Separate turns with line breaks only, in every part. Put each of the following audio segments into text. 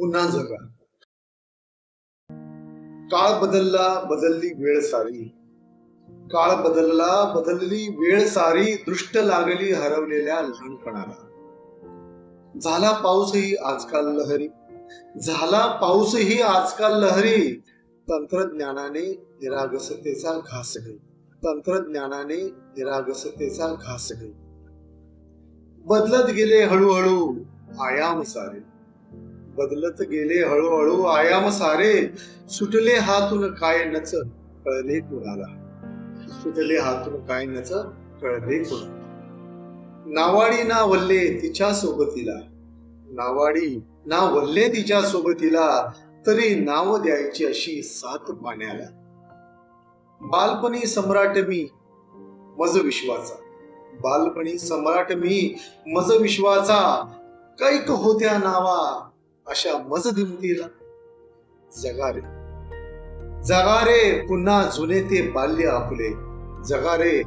पुन्हा जगा. काळ बदलला बदलली वेळ सारी. काळ बदलला बदलली वेळ सारी दृष्ट लागली हरवलेल्या लहानपणाला. झाला पाऊसही आजकाल लहरी. झाला पाऊसही आजकाल लहरी. तंत्रज्ञानाने निरागसतेचा घास घाई तंत्रज्ञानाने निरागसतेचा घास घाई बदलत गेले हळूहळू आयाम सारे. बदलत गेले हळूहळू आयाम सारे. सुटले हातून काय नच कळले कुणाला? सुटले हातून काय नच कळले कुणाला? नावाडी ना वल्ले तिच्या सोबतीला. नावाडी ना वल्ले तिच्या सोबतीला तरी नाव द्यायची अशी सात पाण्याला. बालपणी सम्राट मी मज विश्वाचा. बालपणी सम्राट मी मज विश्वाचा. कैक होत्या नावा अशा मज दिमतीला जगारे. जगारे पुन्हा जुने ते बाल्य आपले. जगारे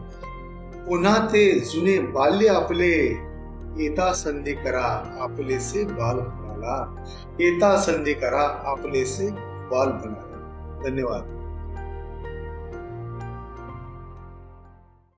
पुन्हा ते जुने बाल्य आपले. येता संधी करा आपलेसे बाल येता संधी करा आपलेसे बाल बनाला धन्यवाद.